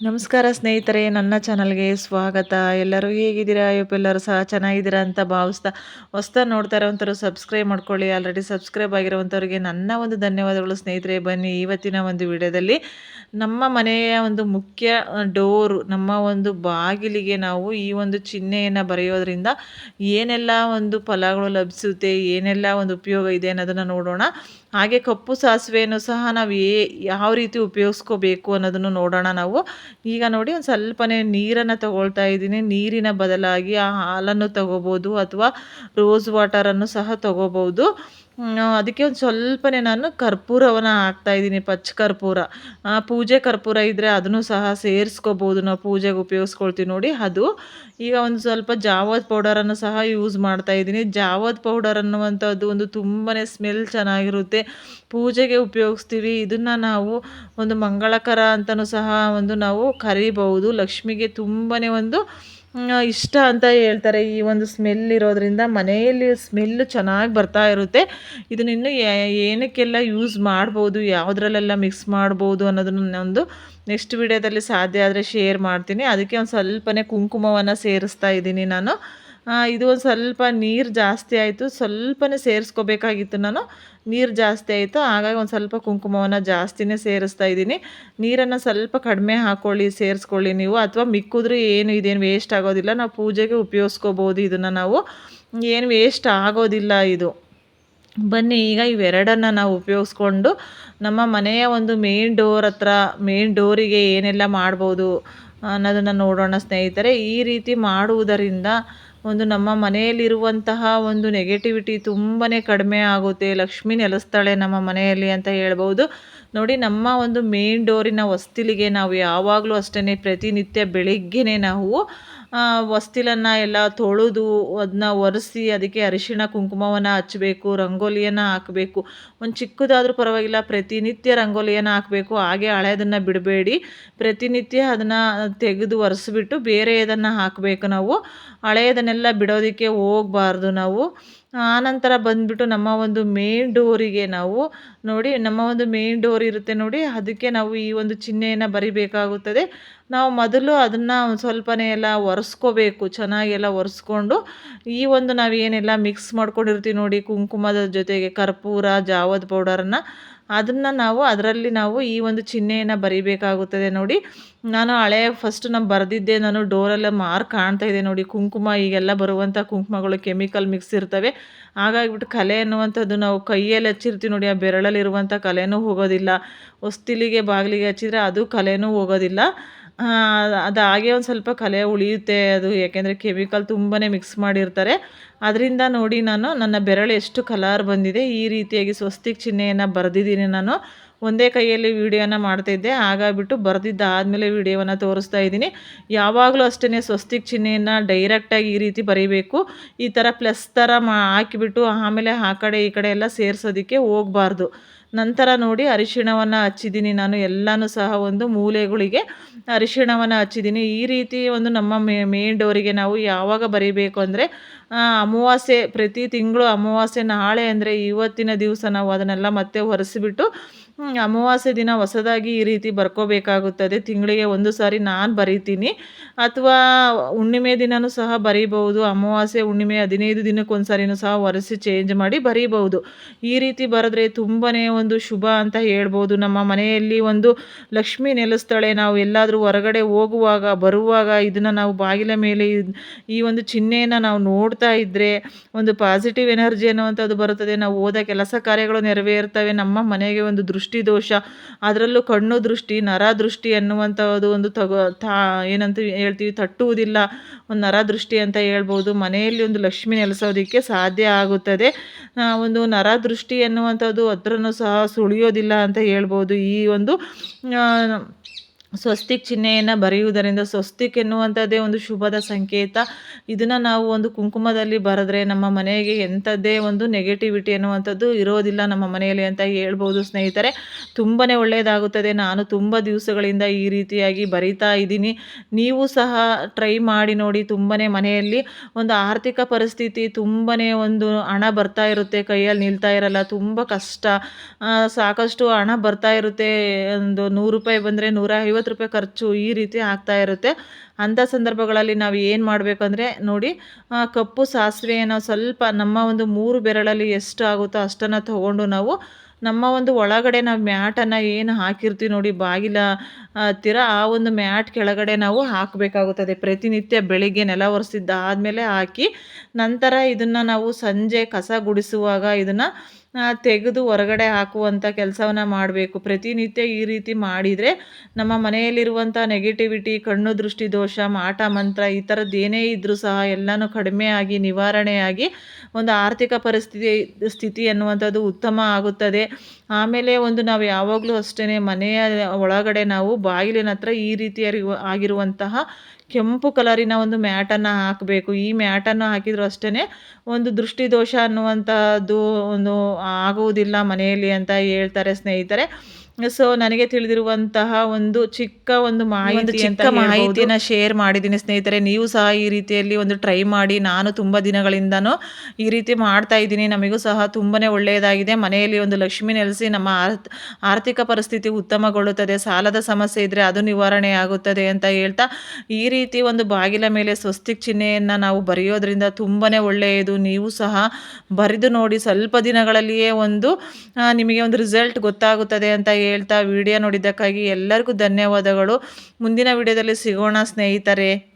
ನಮಸ್ಕಾರ ಸ್ನೇಹಿತರೆ, ನನ್ನ ಚಾನಲ್ಗೆ ಸ್ವಾಗತ. ಎಲ್ಲರೂ ಹೇಗಿದ್ದೀರಾ? ಎಲ್ಲರೂ ಸಹ ಚೆನ್ನಾಗಿದ್ದೀರಾ ಅಂತ ಭಾವಿಸ್ತಾ ಹೊಸ್ತಾ ನೋಡ್ತಾ ಇರೋವಂಥವ್ರು ಸಬ್ಸ್ಕ್ರೈಬ್ ಮಾಡ್ಕೊಳ್ಳಿ. ಆಲ್ರೆಡಿ ಸಬ್ಸ್ಕ್ರೈಬ್ ಆಗಿರುವಂಥವ್ರಿಗೆ ನನ್ನ ಒಂದು ಧನ್ಯವಾದಗಳು ಸ್ನೇಹಿತರೆ. ಬನ್ನಿ ಇವತ್ತಿನ ಒಂದು ವಿಡಿಯೋದಲ್ಲಿ ನಮ್ಮ ಮನೆಯ ಒಂದು ಮುಖ್ಯ ಡೋರು ನಮ್ಮ ಒಂದು ಬಾಗಿಲಿಗೆ ನಾವು ಈ ಒಂದು ಚಿಹ್ನೆಯನ್ನು ಬರೆಯೋದ್ರಿಂದ ಏನೆಲ್ಲ ಒಂದು ಫಲಗಳು ಲಭಿಸುತ್ತೆ, ಏನೆಲ್ಲ ಒಂದು ಉಪಯೋಗ ಇದೆ ಅನ್ನೋದನ್ನು ನೋಡೋಣ. ಹಾಗೆ ಕಪ್ಪು ಸಾಸಿವೆಯನ್ನು ಸಹ ನಾವು ಯಾವ ರೀತಿ ಉಪಯೋಗಿಸ್ಕೋಬೇಕು ಅನ್ನೋದನ್ನು ನೋಡೋಣ ನಾವು. ಈಗ ನೋಡಿ ಒಂದು ಸ್ವಲ್ಪನೇ ನೀರನ್ನು ತಗೊಳ್ತಾ ಇದ್ದೀನಿ. ನೀರಿನ ಬದಲಾಗಿ ಆ ಹಾಲನ್ನು ತಗೋಬೋದು ಅಥವಾ ರೋಸ್ ವಾಟರನ್ನು ಸಹ ತಗೋಬೋದು. ಅದಕ್ಕೆ ಒಂದು ಸ್ವಲ್ಪನೇ ನಾನು ಕರ್ಪೂರವನ್ನು ಹಾಕ್ತಾಯಿದ್ದೀನಿ ಪಚ್ಚ ಕರ್ಪೂರ. ಪೂಜೆ ಕರ್ಪೂರ ಇದ್ದರೆ ಅದನ್ನು ಸಹ ಸೇರಿಸ್ಕೋಬೋದು. ನಾವು ಪೂಜೆಗೆ ಉಪಯೋಗಿಸ್ಕೊಳ್ತೀವಿ ನೋಡಿ, ಅದು. ಈಗ ಒಂದು ಸ್ವಲ್ಪ ಜಾವದ್ ಪೌಡರನ್ನು ಸಹ ಯೂಸ್ ಮಾಡ್ತಾ ಇದ್ದೀನಿ. ಜಾವದ್ ಪೌಡರ್ ಅನ್ನುವಂಥದ್ದು ಒಂದು ತುಂಬಾ ಸ್ಮೆಲ್ ಚೆನ್ನಾಗಿರುತ್ತೆ. ಪೂಜೆಗೆ ಉಪಯೋಗಿಸ್ತೀವಿ. ಇದನ್ನು ನಾವು ಒಂದು ಮಂಗಳಕರ ಅಂತಲೂ ಸಹ ಒಂದು ನಾವು ಕರಿಬಹುದು. ಲಕ್ಷ್ಮಿಗೆ ತುಂಬನೇ ಒಂದು ಇಷ್ಟ ಅಂತ ಹೇಳ್ತಾರೆ. ಈ ಒಂದು ಸ್ಮೆಲ್ ಇರೋದ್ರಿಂದ ಮನೆಯಲ್ಲಿ ಸ್ಮೆಲ್ ಚೆನ್ನಾಗಿ ಬರ್ತಾ ಇರುತ್ತೆ. ಇದನ್ನ ಇನ್ನು ಏನಕ್ಕೆಲ್ಲ ಯೂಸ್ ಮಾಡ್ಬೋದು, ಯಾವುದ್ರಲ್ಲೆಲ್ಲ ಮಿಕ್ಸ್ ಮಾಡ್ಬೋದು ಅನ್ನೋದನ್ನ ನಾನೊಂದು ನೆಕ್ಸ್ಟ್ ವಿಡಿಯೋದಲ್ಲಿ ಸಾಧ್ಯ ಆದರೆ ಶೇರ್ ಮಾಡ್ತೀನಿ. ಅದಕ್ಕೆ ಒಂದು ಸ್ವಲ್ಪನೇ ಕುಂಕುಮವನ್ನು ಸೇರಿಸ್ತಾ ಇದ್ದೀನಿ ನಾನು. ಇದು ಒಂದು ಸ್ವಲ್ಪ ನೀರು ಜಾಸ್ತಿ ಆಯಿತು. ಸ್ವಲ್ಪನೇ ಸೇರಿಸ್ಕೋಬೇಕಾಗಿತ್ತು ನಾನು. ನೀರು ಜಾಸ್ತಿ ಆಯಿತು. ಹಾಗಾಗಿ ಒಂದು ಸ್ವಲ್ಪ ಕುಂಕುಮವನ್ನು ಜಾಸ್ತಿನೇ ಸೇರಿಸ್ತಾ ಇದ್ದೀನಿ. ನೀರನ್ನು ಸ್ವಲ್ಪ ಕಡಿಮೆ ಹಾಕ್ಕೊಳ್ಳಿ ಸೇರಿಸ್ಕೊಳ್ಳಿ ನೀವು. ಅಥವಾ ಮಿಕ್ಕಿದ್ರೂ ಏನು ಇದೇನು ವೇಸ್ಟ್ ಆಗೋದಿಲ್ಲ. ನಾವು ಪೂಜೆಗೆ ಉಪಯೋಗಿಸ್ಕೋಬೋದು ಇದನ್ನು ನಾವು. ಏನು ವೇಸ್ಟ್ ಆಗೋದಿಲ್ಲ ಇದು. ಬನ್ನಿ, ಈಗ ಇವೆರಡನ್ನು ನಾವು ಉಪಯೋಗಿಸ್ಕೊಂಡು ನಮ್ಮ ಮನೆಯ ಒಂದು ಮೇನ್ ಡೋರ್ ಹತ್ರ ಮೇನ್ ಡೋರಿಗೆ ಏನೆಲ್ಲ ಮಾಡ್ಬೋದು ಅನ್ನೋದನ್ನು ನೋಡೋಣ ಸ್ನೇಹಿತರೆ. ಈ ರೀತಿ ಮಾಡುವುದರಿಂದ ಒಂದು ನಮ್ಮ ಮನೆಯಲ್ಲಿರುವಂತಹ ಒಂದು ನೆಗೆಟಿವಿಟಿ ತುಂಬಾ ಕಡಿಮೆ ಆಗುತ್ತೆ. ಲಕ್ಷ್ಮಿ ನೆಲೆಸ್ತಾಳೆ ನಮ್ಮ ಮನೆಯಲ್ಲಿ ಅಂತ ಹೇಳ್ಬೋದು. ನೋಡಿ, ನಮ್ಮ ಒಂದು ಮೇನ್ ಡೋರಿನ ಹೊಸ್ತಿಲಿಗೆ ನಾವು ಯಾವಾಗಲೂ ಅಷ್ಟೇ ಪ್ರತಿನಿತ್ಯ ಬೆಳಿಗ್ಗೆನೇ ನಾವು ಹೊಸ್ತಿಲನ್ನು ಎಲ್ಲ ತೊಳೆದು ಅದನ್ನ ಒರೆಸಿ ಅದಕ್ಕೆ ಅರಿಶಿಣ ಕುಂಕುಮವನ್ನು ಹಚ್ಚಬೇಕು ರಂಗೋಲಿಯನ್ನು ಹಾಕಬೇಕು. ಒಂದು ಚಿಕ್ಕದಾದರೂ ಪರವಾಗಿಲ್ಲ, ಪ್ರತಿನಿತ್ಯ ರಂಗೋಲಿಯನ್ನು ಹಾಕಬೇಕು. ಹಾಗೆ ಹಳೆಯದನ್ನು ಬಿಡಬೇಡಿ. ಪ್ರತಿನಿತ್ಯ ಅದನ್ನು ತೆಗೆದು ಒರೆಸ್ಬಿಟ್ಟು ಬೇರೆ ಇದನ್ನು ಹಾಕಬೇಕು ನಾವು. ಹಳೆಯದನ್ನೆಲ್ಲ ಬಿಡೋದಕ್ಕೆ ಹೋಗಬಾರ್ದು ನಾವು. ಆನಂತರ ಬಂದುಬಿಟ್ಟು ನಮ್ಮ ಒಂದು ಮೇನ್ ಡೋರಿಗೆ ನಾವು ನೋಡಿ, ನಮ್ಮ ಒಂದು ಮೇನ್ ಡೋರ್ ಇರುತ್ತೆ ನೋಡಿ, ಅದಕ್ಕೆ ನಾವು ಈ ಒಂದು ಚಿಹ್ನೆಯನ್ನು ಬರಿಬೇಕಾಗುತ್ತದೆ. ನಾವು ಮೊದಲು ಅದನ್ನು ಸ್ವಲ್ಪನೇ ಎಲ್ಲ ಒರೆಸ್ಕೋಬೇಕು ಚೆನ್ನಾಗೆಲ್ಲ ಒರೆಸ್ಕೊಂಡು, ಈ ಒಂದು ನಾವು ಏನೆಲ್ಲ ಮಿಕ್ಸ್ ಮಾಡ್ಕೊಂಡಿರ್ತೀವಿ ನೋಡಿ, ಕುಂಕುಮದ ಜೊತೆಗೆ ಕರ್ಪೂರ, ಜಾವದ ಪೌಡರನ್ನು ಅದನ್ನು ನಾವು ಅದರಲ್ಲಿ ನಾವು ಈ ಒಂದು ಚಿಹ್ನೆಯನ್ನು ಬರಿಬೇಕಾಗುತ್ತದೆ ನೋಡಿ. ನಾನು ಹಳೆ ಫಸ್ಟ್ ನಾನು ಬರೆದಿದ್ದೆ, ನಾನು ಡೋರೆಲ್ಲ ಮಾರ್ಕ್ ಕಾಣ್ತಾ ಇದೆ ನೋಡಿ. ಕುಂಕುಮ ಈಗೆಲ್ಲ ಬರುವಂಥ ಕುಂಕುಮಗಳು ಕೆಮಿಕಲ್ ಮಿಕ್ಸ್ ಇರ್ತವೆ. ಹಾಗಾಗಿಬಿಟ್ಟು ಕಲೆ ಅನ್ನುವಂಥದ್ದು ನಾವು ಕೈಯಲ್ಲಿ ಹಚ್ಚಿರ್ತೀವಿ ನೋಡಿ, ಆ ಬೆರಳಲ್ಲಿರುವಂಥ ಕಲೆನೂ ಹೋಗೋದಿಲ್ಲ. ಹೊಸ್ತಿಲಿಗೆ ಬಾಗಿಲಿಗೆ ಹಚ್ಚಿದರೆ ಅದು ಕಲೆನೂ ಹೋಗೋದಿಲ್ಲ. ಅದು ಹಾಗೆ ಒಂದು ಸ್ವಲ್ಪ ಕಲೆ ಉಳಿಯುತ್ತೆ ಅದು, ಯಾಕೆಂದರೆ ಕೆಮಿಕಲ್ ತುಂಬಾ ಮಿಕ್ಸ್ ಮಾಡಿರ್ತಾರೆ. ಅದರಿಂದ ನೋಡಿ ನಾನು ನನ್ನ ಬೆರಳು ಎಷ್ಟು ಕಲರ್ ಬಂದಿದೆ, ಈ ರೀತಿಯಾಗಿ ಸ್ವಸ್ತಿಕ್ ಚಿಹ್ನೆಯನ್ನು ಬರೆದಿದ್ದೀನಿ ನಾನು. ಒಂದೇ ಕೈಯಲ್ಲಿ ವೀಡಿಯೋನ ಮಾಡ್ತಾಯಿದ್ದೆ ಹಾಗಾಗಿಬಿಟ್ಟು ಬರೆದಿದ್ದಾದಮೇಲೆ ವೀಡಿಯೋವನ್ನು ತೋರಿಸ್ತಾ ಇದ್ದೀನಿ. ಯಾವಾಗಲೂ ಅಷ್ಟೇ ಸ್ವಸ್ತಿಕ್ ಚಿಹ್ನೆಯನ್ನು ಡೈರೆಕ್ಟಾಗಿ ಈ ರೀತಿ ಬರೀಬೇಕು. ಈ ಥರ ಪ್ಲಸ್ ಥರ ಮಾ, ಹಾಕಿಬಿಟ್ಟು ಆಮೇಲೆ ಆ ಕಡೆ ಈ ಕಡೆ ಎಲ್ಲ ಸೇರಿಸೋದಕ್ಕೆ ಹೋಗಬಾರ್ದು. ನಂತರ ನೋಡಿ ಅರಿಶಿಣವನ್ನು ಹಚ್ಚಿದ್ದೀನಿ ನಾನು, ಎಲ್ಲನೂ ಸಹ ಒಂದು ಮೂಲೆಗಳಿಗೆ ಅರಿಶಿಣವನ್ನು ಹಚ್ಚಿದ್ದೀನಿ. ಈ ರೀತಿ ಒಂದು ನಮ್ಮ ಮೇನ್ ಡೋರಿಗೆ ನಾವು ಯಾವಾಗ ಬರೀಬೇಕು ಅಂದರೆ ಅಮಾವಾಸ್ಯೆ, ಪ್ರತಿ ತಿಂಗಳು ಅಮಾವಾಸ್ಯೆ ನಾಳೆ ಅಂದರೆ ಇವತ್ತಿನ ದಿವಸ ನಾವು ಅದನ್ನೆಲ್ಲ ಮತ್ತೆ ಒರೆಸಿಬಿಟ್ಟು ಅಮಾವಾಸ್ಯೆ ದಿನ ಹೊಸದಾಗಿ ಈ ರೀತಿ ಬರ್ಕೋಬೇಕಾಗುತ್ತದೆ. ತಿಂಗಳಿಗೆ ಒಂದು ಸಾರಿ ನಾನು ಬರೀತೀನಿ. ಅಥವಾ ಹುಣ್ಣಿಮೆ ದಿನವೂ ಸಹ ಬರೀಬಹುದು. ಅಮಾವಾಸ್ಯೆ, ಹುಣ್ಣಿಮೆ ಹದಿನೈದು ದಿನಕ್ಕೊಂದು ಸಾರಿನೂ ಸಹ ಒರೆಸಿ ಚೇಂಜ್ ಮಾಡಿ ಬರೀಬಹುದು. ಈ ರೀತಿ ಬರೆದ್ರೆ ತುಂಬಾ ಒಂದು ಶುಭ ಅಂತ ಹೇಳ್ಬೋದು. ನಮ್ಮ ಮನೆಯಲ್ಲಿ ಒಂದು ಲಕ್ಷ್ಮಿ ನೆಲೆಸ್ತಾಳೆ. ನಾವು ಎಲ್ಲಾದರೂ ಹೊರಗಡೆ ಹೋಗುವಾಗ, ಬರುವಾಗ ಇದನ್ನು ನಾವು ಬಾಗಿಲ ಮೇಲೆ ಈ ಒಂದು ಚಿಹ್ನೆಯನ್ನು ನಾವು ನೋಡ್ತಾ ಇದ್ದರೆ ಒಂದು ಪಾಸಿಟಿವ್ ಎನರ್ಜಿ ಅನ್ನುವಂಥದ್ದು ಬರುತ್ತದೆ. ನಾವು ಹೋದ ಕೆಲಸ ಕಾರ್ಯಗಳು ನೆರವೇರ್ತವೆ. ನಮ್ಮ ಮನೆಗೆ ಒಂದು ದೃಷ್ಟಿ ದೃಷ್ಟಿ ದೋಷ ಅದರಲ್ಲೂ ಕಣ್ಣು ದೃಷ್ಟಿ, ನರ ದೃಷ್ಟಿ ಅನ್ನುವಂಥದ್ದು ಒಂದು ತಗೋ, ತಾ, ಏನಂತ ಹೇಳ್ತೀವಿ, ತಟ್ಟುವುದಿಲ್ಲ, ಒಂದು ನರ ದೃಷ್ಟಿ ಅಂತ ಹೇಳ್ಬೋದು. ಮನೆಯಲ್ಲಿ ಒಂದು ಲಕ್ಷ್ಮಿ ನೆಲೆಸೋದಕ್ಕೆ ಸಾಧ್ಯ ಆಗುತ್ತದೆ. ಒಂದು ನರ ದೃಷ್ಟಿ ಅನ್ನುವಂಥದ್ದು ಅದರನ್ನು ಸಹ ಸುಳಿಯೋದಿಲ್ಲ ಅಂತ ಹೇಳ್ಬೋದು. ಈ ಒಂದು ಸ್ವಸ್ತಿಕ್ ಚಿಹ್ನೆಯನ್ನು ಬರೆಯುವುದರಿಂದ ಸ್ವಸ್ತಿಕ್ ಎನ್ನುವಂಥದ್ದೇ ಒಂದು ಶುಭದ ಸಂಕೇತ. ಇದನ್ನು ನಾವು ಒಂದು ಕುಂಕುಮದಲ್ಲಿ ಬರೆದ್ರೆ ನಮ್ಮ ಮನೆಗೆ ಎಂಥದ್ದೇ ಒಂದು ನೆಗೆಟಿವಿಟಿ ಅನ್ನುವಂಥದ್ದು ಇರೋದಿಲ್ಲ ನಮ್ಮ ಮನೆಯಲ್ಲಿ ಅಂತ ಹೇಳ್ಬೋದು ಸ್ನೇಹಿತರೆ. ತುಂಬಾ ಒಳ್ಳೆಯದಾಗುತ್ತದೆ ನಾನು ತುಂಬ ದಿವಸಗಳಿಂದ ಈ ರೀತಿಯಾಗಿ ಬರಿತಾ ಇದ್ದೀನಿ. ನೀವು ಸಹ ಟ್ರೈ ಮಾಡಿ ನೋಡಿ ತುಂಬಾ ಮನೆಯಲ್ಲಿ ಒಂದು ಆರ್ಥಿಕ ಪರಿಸ್ಥಿತಿ ತುಂಬಾ ಒಂದು ಹಣ ಬರ್ತಾ ಇರುತ್ತೆ. ಕೈಯಲ್ಲಿ ನಿಲ್ತಾ ಇರಲ್ಲ. ತುಂಬ ಕಷ್ಟ. ಸಾಕಷ್ಟು ಹಣ ಬರ್ತಾ ಇರುತ್ತೆ. ಒಂದು ನೂರು ರೂಪಾಯಿ ಬಂದರೆ ನೂರ ಐವತ್ತು ರೂಪಾಯಿ ಖರ್ಚು ಈ ರೀತಿ ಆಗ್ತಾ ಇರುತ್ತೆ. ಅಂಥ ಸಂದರ್ಭಗಳಲ್ಲಿ ನಾವು ಏನು ಮಾಡಬೇಕಂದ್ರೆ ನೋಡಿ ಕಪ್ಪು ಸಾಸಿವೆಯನ್ನು ಸ್ವಲ್ಪ ನಮ್ಮ ಒಂದು ಮೂರು ಬೆರಳಲ್ಲಿ ಎಷ್ಟು ಆಗುತ್ತೋ ಅಷ್ಟನ್ನು ತಗೊಂಡು ನಾವು ನಮ್ಮ ಒಂದು ಒಳಗಡೆ ನಾವು ಮ್ಯಾಟನ್ನು ಏನು ಹಾಕಿರ್ತೀವಿ ನೋಡಿ, ಬಾಗಿಲ ಹತ್ತಿರ ಆ ಒಂದು ಮ್ಯಾಟ್ ಕೆಳಗಡೆ ನಾವು ಹಾಕಬೇಕಾಗುತ್ತದೆ. ಪ್ರತಿನಿತ್ಯ ಬೆಳಿಗ್ಗೆ ನೆಲ ಒರೆಸಿದ್ದಾದಮೇಲೆ ಹಾಕಿ ನಂತರ ಇದನ್ನು ನಾವು ಸಂಜೆ ಕಸ ಗುಡಿಸುವಾಗ ಇದನ್ನು ತೆಗೆದು ಹೊರಗಡೆ ಹಾಕುವಂಥ ಕೆಲಸವನ್ನ ಮಾಡಬೇಕು. ಪ್ರತಿನಿತ್ಯ ಈ ರೀತಿ ಮಾಡಿದರೆ ನಮ್ಮ ಮನೆಯಲ್ಲಿರುವಂಥ ನೆಗೆಟಿವಿಟಿ ಕಣ್ಣು ದೃಷ್ಟಿ ದೋಷ ಮಾಟ ಮಂತ್ರ ಈ ಥರದ್ದು ಏನೇ ಇದ್ದರೂ ಸಹ ಎಲ್ಲನೂ ಕಡಿಮೆ ಆಗಿ, ನಿವಾರಣೆಯಾಗಿ ಒಂದು ಆರ್ಥಿಕ ಪರಿಸ್ಥಿತಿ, ಸ್ಥಿತಿ ಅನ್ನುವಂಥದ್ದು ಉತ್ತಮ ಆಗುತ್ತದೆ. ಆಮೇಲೆ ಒಂದು ನಾವು ಯಾವಾಗಲೂ ಅಷ್ಟೇ ಮನೆಯ ಒಳಗಡೆ ನಾವು ಬಾಗಿಲಿನ ಹತ್ರ ಈ ರೀತಿಯ ಆಗಿರುವಂತಹ ಕೆಂಪು ಕಲರಿನ ಒಂದು ಮ್ಯಾಟನ್ನು ಹಾಕಬೇಕು. ಈ ಮ್ಯಾಟನ್ನು ಹಾಕಿದರೂ ಅಷ್ಟೇ ಒಂದು ದೃಷ್ಟಿದೋಷ ಅನ್ನುವಂಥದ್ದು ಒಂದು ಆಗುವುದಿಲ್ಲ ಮನೆಯಲ್ಲಿ ಅಂತ ಹೇಳ್ತಾರೆ ಸ್ನೇಹಿತರೆ. ಸೊ ನನಗೆ ತಿಳಿದಿರುವಂತಹ ಒಂದು ಚಿಕ್ಕ ಒಂದು ಮಾಹಿತಿ ಚಿಕ್ಕ ಮಾಹಿತಿನ ಶೇರ್ ಮಾಡಿದ್ದೀನಿ ಸ್ನೇಹಿತರೆ. ನೀವು ಸಹ ಈ ರೀತಿಯಲ್ಲಿ ಒಂದು ಟ್ರೈ ಮಾಡಿ. ನಾನು ತುಂಬ ದಿನಗಳಿಂದನೂ ಈ ರೀತಿ ಮಾಡ್ತಾ ಇದ್ದೀನಿ. ನಮಗೂ ಸಹ ತುಂಬನೇ ಒಳ್ಳೆಯದಾಗಿದೆ. ಮನೆಯಲ್ಲಿ ಒಂದು ಲಕ್ಷ್ಮಿ ನೆಲೆಸಿ ನಮ್ಮ ಆರ್ಥಿಕ ಪರಿಸ್ಥಿತಿ ಉತ್ತಮಗೊಳ್ಳುತ್ತದೆ. ಸಾಲದ ಸಮಸ್ಯೆ ಇದ್ದರೆ ಅದು ನಿವಾರಣೆ ಆಗುತ್ತದೆ ಅಂತ ಹೇಳ್ತಾ ಈ ರೀತಿ ಒಂದು ಬಾಗಿಲ ಮೇಲೆ ಸ್ವಸ್ತಿಕ್ ಚಿಹ್ನೆಯನ್ನು ನಾವು ಬರೆಯೋದ್ರಿಂದ ತುಂಬಾ ಒಳ್ಳೆಯದು. ನೀವು ಸಹ ಬರೆದು ನೋಡಿ ಸ್ವಲ್ಪ ದಿನಗಳಲ್ಲಿಯೇ ಒಂದು ನಿಮಗೆ ಒಂದು ರಿಸಲ್ಟ್ ಗೊತ್ತಾಗುತ್ತದೆ ಅಂತ ಹೇಳ್ತಾ ವಿಡಿಯೋ ನೋಡಿದ್ದಕ್ಕಾಗಿ ಎಲ್ಲರಿಗೂ ಧನ್ಯವಾದಗಳು. ಮುಂದಿನ ವಿಡಿಯೋದಲ್ಲಿ ಸಿಗೋಣ ಸ್ನೇಹಿತರೆ.